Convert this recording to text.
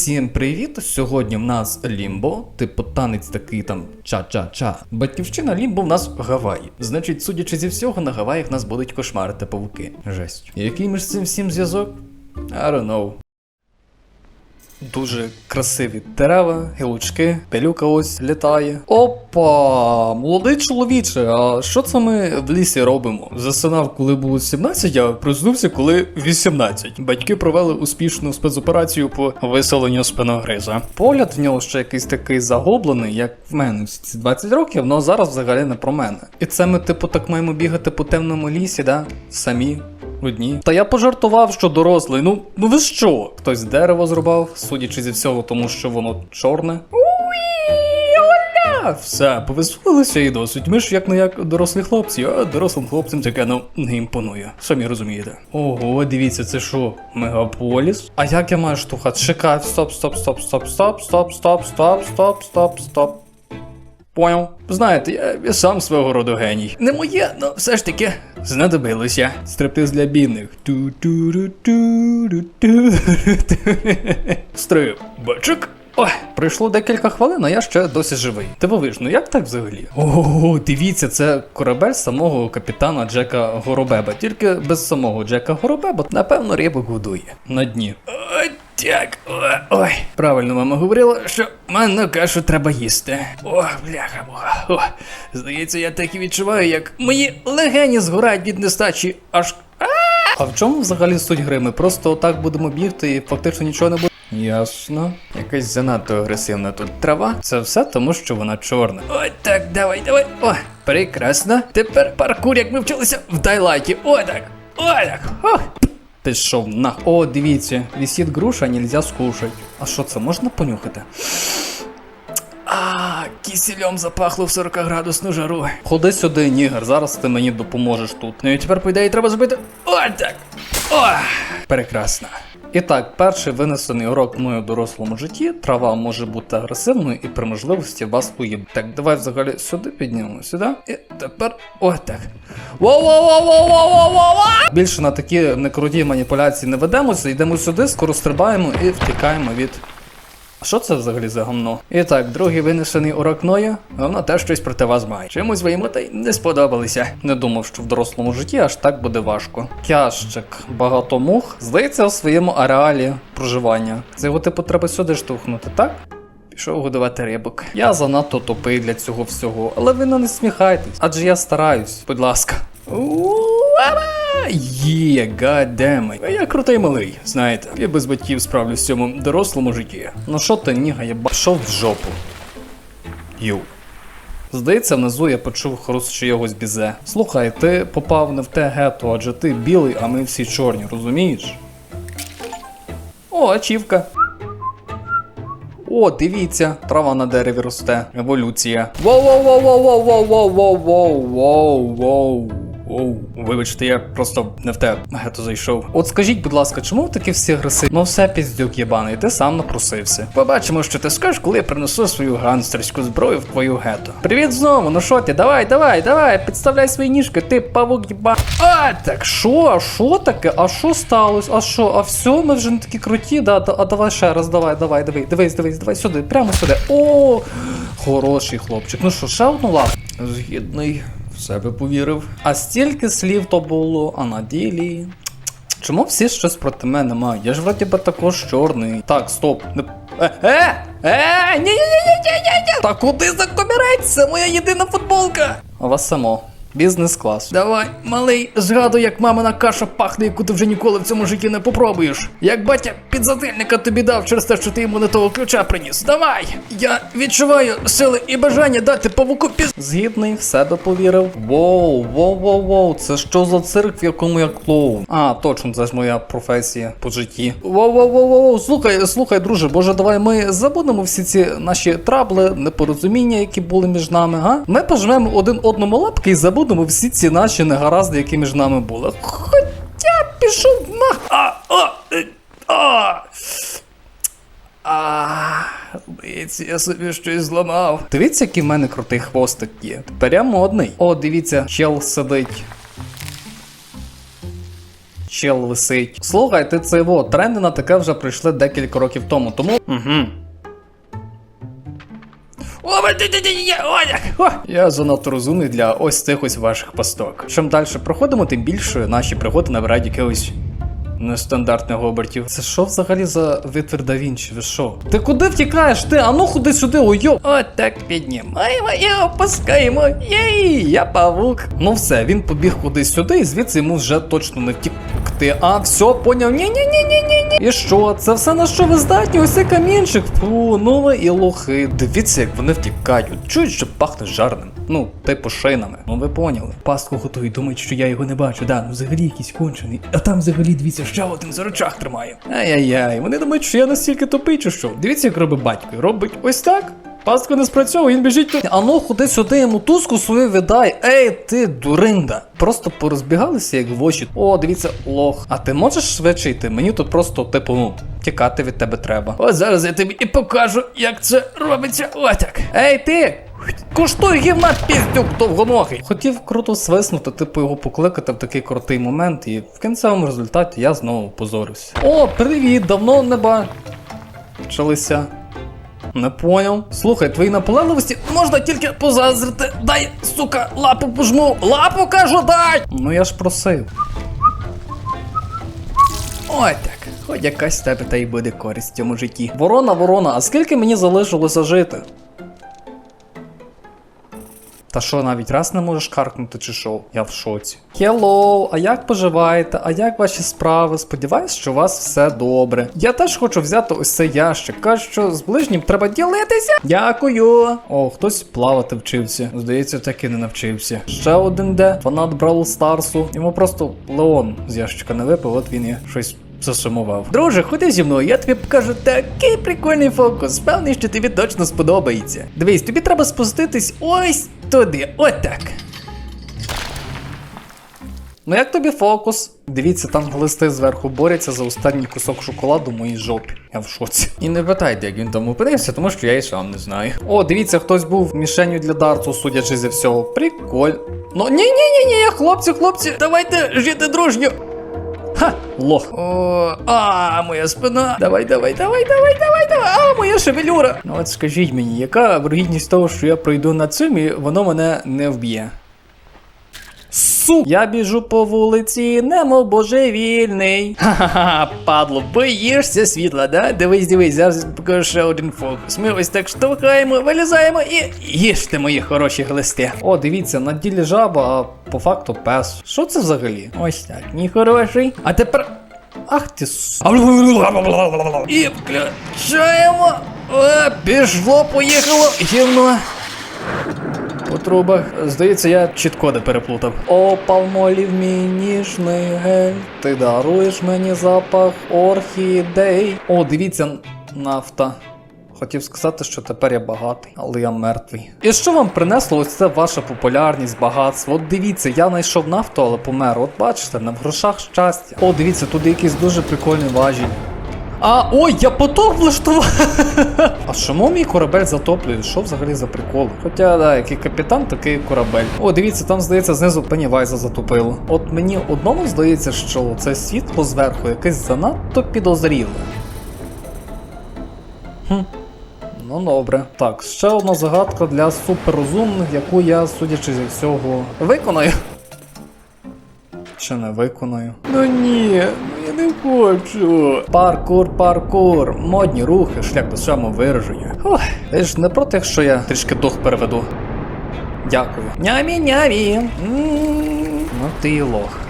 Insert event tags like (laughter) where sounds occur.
Всім привіт! Сьогодні в нас Лімбо, типу танець такий там ча-ча-ча. Батьківщина Лімбо в нас Гаваї. Значить, судячи зі всього, на Гаваях нас будуть кошмарити павуки. Жесть. Який між цим всім зв'язок? I don't know. Дуже красиві дерева, гілочки, пилюка ось літає. Опа! Молодий чоловіче, а що це ми в лісі робимо? Засинав, коли було 17, а проснувся, коли 18. Батьки провели успішну спецоперацію по виселенню спиногриза. Погляд в нього ще якийсь такий загублений, як в мене ці 20 років, але зараз взагалі не про мене. І це ми, типу, так маємо бігати по темному лісі, да? Самі. Одні. Та я пожартував, що дорослий. Ну, ну ви що? Хтось дерево зрубав, судячи зі всього, тому що воно чорне. Все, повеселилися і досить. Ми ж як не як дорослі хлопці, а дорослим хлопцям таке ну не імпонує. Самі розумієте. Ого, дивіться, це що? Мегаполіс? А як я маю штовхати? Чекай, стоп, стоп, стоп, стоп, стоп, стоп, стоп, стоп, стоп, стоп, стоп. Поняв. Знаєте, я, я сам свого роду геній. Не моє, але все ж таки знадобилося. Стриптиз для бідних. Ту-ту-ру-ту-ру-ту-ру-ту. Ой, пройшло декілька хвилин, а я ще досі живий. Дивовижно, як так взагалі? Ого, дивіться, це корабель самого капітана Джека Горобеба. Тільки без самого Джека Горобеба, напевно, рибок годує на дні. Так, ой. Правильно мама говорила, що манну кашу треба їсти. О, бляха муха. О, здається, я так і відчуваю, як мої легені згорають від нестачі аж. А! А в чому взагалі суть гри? Ми просто отак будемо бігти і фактично нічого не буде. Ясно. Якась занадто агресивна тут трава. Це все тому, що вона чорна. Ой, так, давай, давай. О, прекрасно. Тепер паркур, як ми вчилися в Дайлайті. О, так. О, так. О. Пішов на. О, дивіться, висить груша, нельзя скушать. А що це можна понюхати? А, кисельом запахло в 40 градусну жару. Ходи сюди, нігер, зараз ти мені допоможеш тут. Ну і тепер, по ідеї, треба зробити. О, так. О, прекрасно. І так, перший винесений урок мною в дорослому житті. Трава може бути агресивною і при можливості вас уїб. Так, давай взагалі сюди піднімемо, сюди. І тепер. Ой, так. Воу-воу-воу-воу-воу-воу-воу! Більше на такі некруті маніпуляції не ведемося, йдемо сюди, скоро стрибаємо і втікаємо від що це взагалі за гамно? І так, другий винесений урок Ноя, вона теж щось проти вас має. Чимось ви йому та й не сподобалися. Не думав, що в дорослому житті аж так буде важко. Кящик, багато мух, здається, у своєму ареалі проживання. Це його типу треба сюди штовхнути, так? Пішов годувати рибок. Я занадто тупий для цього всього, але ви не сміхайтесь, адже я стараюсь, будь ласка. Є, гадеми. Я крутий малий, знаєте. Я без батьків справлюсь в цьому дорослому житті. Ну що ти, ніга, я пішов в жопу. Ю. Здається, внизу я почув хруст чийогось бізе. Слухай, ти попав не в те гетто, адже ти білий, а ми всі чорні, розумієш? О, ачівка. О, дивіться, трава на дереві росте. Еволюція. воу Оу, вибачте, я просто не в те гето зайшов. От скажіть, будь ласка, чому такі всі граси? Ну все піздюк єбаний, ти сам напросився. Побачимо, що ти скажеш, коли я принесу свою ганстерську зброю в твою гетто. Привіт знову, ну шо ти? Давай, давай, давай, підставляй свої ніжки, ти павук єба. А так шо, а шо таке? А що сталося? А що? А все, ми вже не такі круті, да, а давай ще раз, давай, давай, давай, дивись, дивись, давай сюди, прямо сюди. О, (gasps) хороший хлопчик. Ну що, ще одну лапу? Згідний в себе повірив. А стільки слів то було, а на ділі. Чому всі щось проти мене мають? Я ж вроді би також чорний. Так, стоп. Е, е, е, ні ні ні ні ні ні Та куди за комірець? Це моя єдина футболка. А вас само. Бізнес-клас. Давай, малий, згадуй, як мамина каша пахне, яку ти вже ніколи в цьому житті не попробуєш. Як батя підзатильника тобі дав через те, що ти йому не того ключа приніс. Давай! Я відчуваю сили і бажання дати павуку піз. Згідний, все доповірив. Воу, воу, воу, воу, це що за цирк, в якому я клоун? А, точно, це ж моя професія по житті. Воу, воу, воу, воу, слухай, слухай, друже, боже, давай ми забудемо всі ці наші трабли, непорозуміння, які були між нами, га? Ми пожмемо один одному лапки і забудемо всі ці наші негаразди, які між нами були. Хоча пішов на. А, а, е, а. А, здається, я собі щось зламав. Дивіться, який в мене крутий хвостик є. Тепер я модний. О, дивіться, чел сидить. чел висить. Слухай, ти це його, тренди на таке вже прийшли декілька років тому, тому. Угу. О, я- занадто розумний для ось цих ось ваших пасток. Чим далі проходимо, тим більше наші пригоди набирають якихось нестандартних обертів. Це що взагалі за витвір да Вінчі? Ви що? Ти куди втікаєш? Ти? Ану ходи сюди, ойо! От так піднімаємо і опускаємо. Єй, я павук. Ну все, він побіг кудись сюди, і звідси йому вже точно не втікти. А, все, поняв. Ні, ні, ні, ні, ні, ні. І що? Це все на що ви здатні? Ось камінчик. Фу, ну ви і лохи. Дивіться, як вони втікають. Чують, що пахне жарним. Ну, типу шинами. Ну ви поняли. Пастку готують, думають, що я його не бачу. Да, ну взагалі якийсь кончений. А там взагалі дивіться, ще один за рычаг тримає. Ай-яй-яй, вони думають, що я настільки тупий, чи що. Дивіться, як робить батько. Робить ось так. Пастка не спрацьовує, він біжить тут. Ану, ходи сюди, йому туску свою віддай. Ей, ти дуринда. Просто порозбігалися, як в очі. О, дивіться, лох. А ти можеш швидше йти? Мені тут просто, типу, ну, тікати від тебе треба. Ось зараз я тобі і покажу, як це робиться. Отак. Ей, ти! Куштуй гівна піздюк довгоногий. Хотів круто свиснути, типу його покликати в такий крутий момент, і в кінцевому результаті я знову позорився. О, привіт! Давно не бачилися. Не поняв. Слухай, твої наполегливості можна тільки позазрити. Дай, сука, лапу пожму. Лапу кажу, дай! Ну я ж просив. Ой так, хоч якась тебе та й буде користь в цьому житті. Ворона, ворона, а скільки мені залишилося жити? Та що, навіть раз не можеш каркнути чи що? Я в шоці. Хеллоу, а як поживаєте? А як ваші справи? Сподіваюсь, що у вас все добре. Я теж хочу взяти ось цей ящик. Кажуть, що з ближнім треба ділитися. Дякую. О, хтось плавати вчився. Здається, так і не навчився. Ще один де фанат Бравл Старсу. Йому просто Леон з ящика не випив, от він і щось. Засумував. Друже, ходи зі мною, я тобі покажу такий прикольний фокус. Певний, що тобі точно сподобається. Дивись, тобі треба спуститись ось туди. Отак. Ну як тобі фокус? Дивіться, там глисти зверху борються за останній кусок шоколаду в моїй жопі. Я в шоці. І не питайте, як він там опинився, тому що я і сам не знаю. О, дивіться, хтось був мішенью для дарту, судячи зі всього. Приколь. Ну ні, ні, ні, ні, хлопці, хлопці, давайте жити дружньо. Ха, лох. О, а, моя спина. Давай, давай, давай, давай, давай, давай. А, моя шевелюра. Ну от скажіть мені, яка вирогідність того, що я пройду над цим і воно мене не вб'є? Су! Я біжу по вулиці, немов божевільний. Ха-ха-ха, падло, боїшся світла, да? Дивись, дивись, зараз покажу ще один фокус. Ми ось так штовхаємо, вилізаємо і їжте мої хороші глисти. О, дивіться, на ділі жаба, а по факту пес. Що це взагалі? Ось так, мій хороший. А тепер. Ах ти с. І включаємо. О, пішло, поїхало, гівно. Трубах. Здається, я чіткоди переплутав. О, палмолів мій ніжний гель. Ти даруєш мені запах орхідей. О, дивіться, нафта. Хотів сказати, що тепер я багатий, але я мертвий. І що вам принесло ось це ваша популярність, багатство? От дивіться, я знайшов нафту, але помер. От бачите, не в грошах щастя. О, дивіться, тут якийсь дуже прикольний важіль. А, ой, я потоп влаштував. (laughs) а чому мій корабель затоплює? Що взагалі за прикол? Хоча, да, який капітан, такий корабель. О, дивіться, там здається, знизу Пеннівайза затопило. От мені одному здається, що це світло зверху якесь занадто підозріле. Хм. Ну добре. Так, ще одна загадка для суперрозумних, яку я, судячи зі всього, виконаю. Чи не виконаю? Ну ні, не хочу. Паркур, паркур, модні рухи, шлях до самовираження. Ох, ти ж не проти, якщо я трішки дух переведу. Дякую. Нямі-нямі. Ну ти лох.